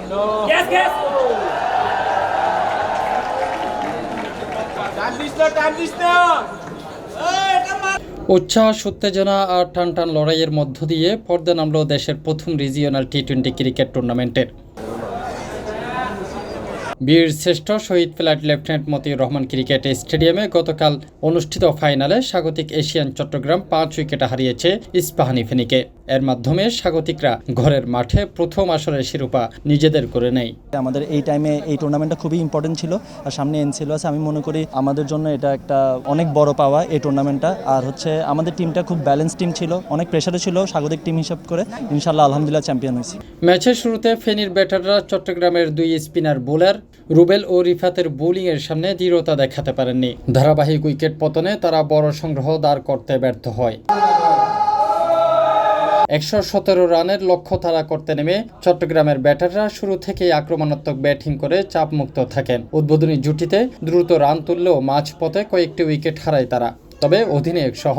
Yes, yes. উচ্ছ্বাস উত্তেজনা আর টান টান লড়াইয়ের মধ্য দিয়ে পর্দা নামল দেশের প্রথম রিজিওনাল টি টোয়েন্টি ক্রিকেট টুর্নামেন্টের বীর শ্রেষ্ঠ শহীদ flight lieutenant Motiur Rahman cricket স্টেডিয়ামে গতকাল অনুষ্ঠিত ফাইনালে স্বাগতিক এশিয়ান চট্টগ্রাম পাঁচ উইকেটে হারিয়েছে ইস্পাহানি ফেনীকে। এর মাধ্যমে স্বাগতিকরা ঘরের মাঠে প্রথম আসরের শিরোপা নিজেদের করে নেয়। আমাদের এই টাইমে এই টুর্নামেন্টটা খুবই ইম্পর্টেন্ট ছিল আর সামনে এনসিল আছে। আমি মনে করি আমাদের জন্য এটা একটা অনেক বড় পাওয়া এই টুর্নামেন্টটা আর হচ্ছে আমাদের টিমটা খুব ব্যালেন্স টিম ছিল অনেক প্রেশারে ছিল স্বাগতিক টিম হিসাব করে ইনশাল্লাহ আলহামদুলিল্লাহ চ্যাম্পিয়ন হয়েছি। ম্যাচের শুরুতে ফেনীর ব্যাটাররা চট্টগ্রামের দুই স্পিনার বোলার রুবেল ও রিফাতের বোলিংয়ের সামনে দৃঢ়তা দেখাতে পারেননি। ধারাবাহিক উইকেট পতনে তারা বড় সংগ্রহ দাঁড় করতে ব্যর্থ হয়। একশো সতেরো রানের লক্ষ্য তারা করতে নেমে চট্টগ্রামের ব্যাটাররা শুরু থেকেই আক্রমণাত্মক ব্যাটিং করে চাপমুক্ত থাকেন। উদ্বোধনী জুটিতে দ্রুত রান তুললেও মাঝপথে কয়েকটি উইকেট হারায় তারা। তবে অধিনায়ক সহ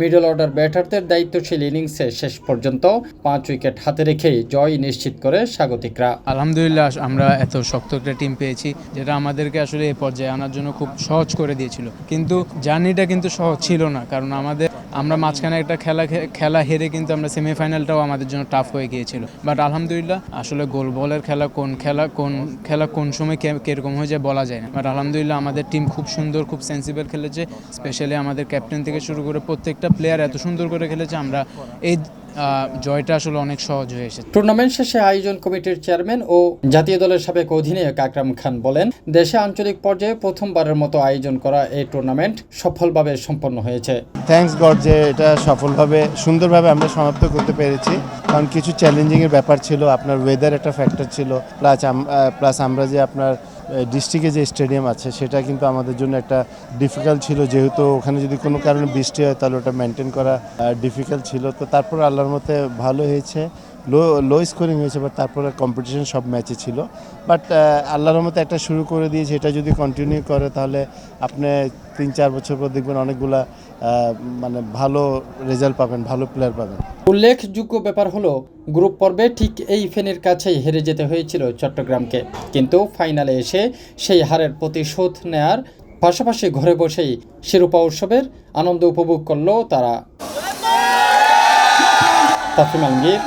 মিডল অর্ডার ব্যাটারদের দায়িত্বশীল ইনিংসে শেষ পর্যন্ত পাঁচ উইকেট হাতে রেখেই জয় নিশ্চিত করে স্বাগতিকরা। আলহামদুলিল্লাহ, আমরা এত শক্ত একটা টিম পেয়েছি, যেটা আমাদেরকে আসলে এই পর্যায়ে আনার জন্য খুব সহজ করে দিয়েছিল। কিন্তু জার্নিটা কিন্তু সহজ ছিল না, কারণ আমাদের আমরা মাঝখানে একটা খেলা খেলা হেরে কিন্তু আমরা সেমিফাইনালটাও আমাদের জন্য টাফ হয়ে গিয়েছিল। বাট আলহামদুলিল্লাহ, আসলে গোল বলের খেলা কোন খেলা কোন খেলা কোন সময় কেরকম হয়ে যায় বলা যায় না। বাট আলহামদুলিল্লাহ, আমাদের টিম খুব সুন্দর, খুব সেন্সিবল খেলেছে। স্পেশালি আমাদের ক্যাপ্টেন থেকে শুরু করে প্রত্যেকটা প্লেয়ার এত সুন্দর করে খেলেছে। আমরা এই জয়টা আসলে অনেক সহজ হয়ে এসেছে। টুর্নামেন্ট শেষে আয়োজন কমিটির চেয়ারম্যান ও জাতীয় দলের সাবেক অধিনায়ক আকরাম খান বলেন দেশে আঞ্চলিক পর্যায়ে প্রথমবারের মতো আয়োজন করা এই টুর্নামেন্ট সফলভাবে সম্পন্ন হয়েছে। থ্যাঙ্কস গড যে এটা সফলভাবে সুন্দরভাবে আমরা সমাপ্ত করতে পেরেছি। কারণ কিছু চ্যালেঞ্জিংয়ের ব্যাপার ছিল আপনার ওয়েদার একটা ফ্যাক্টর ছিল প্লাস প্লাস আমরা যে আপনার ডিস্ট্রিক্টে যে স্টেডিয়াম আছে, সেটা কিন্তু আমাদের জন্য একটা ডিফিকাল্ট ছিল। যেহেতু ওখানে যদি কোনো কারণে বৃষ্টি হয়, তাহলে ওটা মেনটেন করা ডিফিকাল্ট ছিল। তো তারপর আল্লাহর মতে ভালো হয়েছে। লো লো স্কোরিং হয়েছে বাট তারপরে কম্পিটিশন সব ম্যাচে ছিল। বাট আল্লাহর মতো একটা শুরু করে দিয়েছে। এটা যদি কন্টিনিউ করে, তাহলে আপনি তিন, চার বছর পর দেখবেন অনেকগুলা মানে ভালো রেজাল্ট পাবেন, ভালো প্লেয়ার পাবেন। উল্লেখযোগ্য ব্যাপার হলো, গ্রুপ পর্বে ঠিক এই ফেনের কাছেই হেরে যেতে হয়েছিল চট্টগ্রামকে। কিন্তু ফাইনালে এসে সেই হারের প্রতিশোধ নেয়ার পাশাপাশি ঘরে বসেই শিরোপা উৎসবের আনন্দ উপভোগ করল তারা। তাফিম আলমগীর